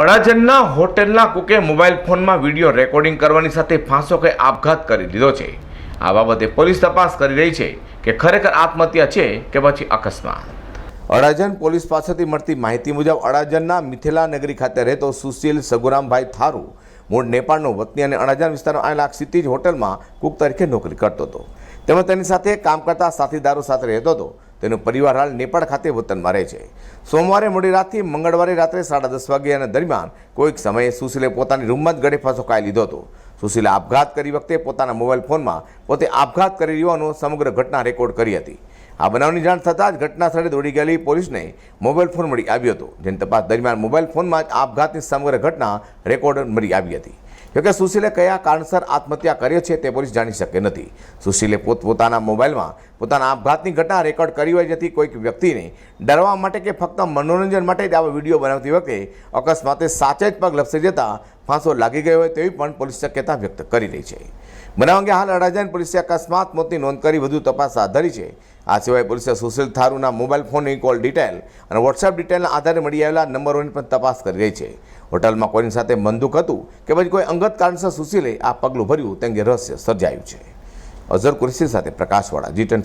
અડાજણના હોટેલના કુકે મોબાઈલ ફોનમાં વીડિયો રેકોર્ડિંગ કરવાની સાથે ફાંસો કે આપઘાત કરી લીધો છે. આ બાબતે પોલીસ તપાસ કરી રહી છે કે ખરેખર આત્મહત્યા છે કે પછી અકસ્માત. અડાજણ પોલીસ પાસેથી મળતી માહિતી મુજબ અડાજણના મિથિલા નગરી ખાતે રહેતો સુશીલ સગુરામભાઈ થારુ મૂળ નેપાળનો વતની અને અડાજણ વિસ્તારમાં આવેલા ક્ષિતિજ હોટલમાં કુક તરીકે નોકરી કરતો હતો. તેમજ તેની સાથે કામ કરતા સાથીદારો સાથે રહેતો હતો. તેનો પરિવાર હાલ નેપાળ ખાતે વતનમાં રહે છે. સોમવારે મોડી રાતથી મંગળવારે રાત્રે સાડા દસ વાગ્યાના દરમિયાન કોઈક સમયે સુશીલે પોતાની રૂમમાં જ ગળે ફાંસો ખાઈ લીધો હતો. સુશીલે આપઘાત કરી વખતે પોતાના મોબાઈલ ફોનમાં પોતે આપઘાત કરી રહ્યોનો સમગ્ર ઘટના રેકોર્ડ કરી હતી. આ બનાવની જાણ થતાં જ ઘટના સ્થળે દોડી ગયેલી પોલીસને મોબાઈલ ફોન મળી આવ્યો હતો, જેની તપાસ દરમિયાન મોબાઈલ ફોનમાં જ આપઘાતની સમગ્ર ઘટના રેકોર્ડ મળી આવી હતી. જોકે સુશીલે કયા કારણસર આત્મહત્યા કર્યો છે તે પોલીસ જાણી શકે નથી. સુશીલે પોતપોતાના મોબાઈલમાં પોતાના આપઘાતની ઘટના રેકોર્ડ કરી હોય જેથી કોઈક વ્યક્તિને ડરવા માટે કે ફક્ત મનોરંજન માટે જ આવા વીડિયો બનાવતી વખતે અકસ્માતે સાચે જ પગ લપસી જતા ફાંસો લાગી ગયો હોય તેવી પણ પોલીસ શક્યતા વ્યક્ત કરી રહી છે. બનાવ અંગે હાલ અડાજણ પોલીસે અકસ્માત, મોતની નોંધ કરી વધુ તપાસ હાથ ધરી છે. આ સિવાય પોલીસે સુશીલ થારુના મોબાઈલ ફોનની કોલ ડિટેલ અને વોટ્સએપ ડિટેલના આધારે મળી આવેલા નંબરોની પણ તપાસ કરી રહી છે. હોટલમાં કોઈની સાથે બંદૂક હતું કે પછી કોઈ અંગત કારણસર સુશીલે આ પગલું ભર્યું તે અંગે રહસ્ય સર્જાયું છે. અઝર કુરેશી સાથે પ્રકાશવાળા જી ટેન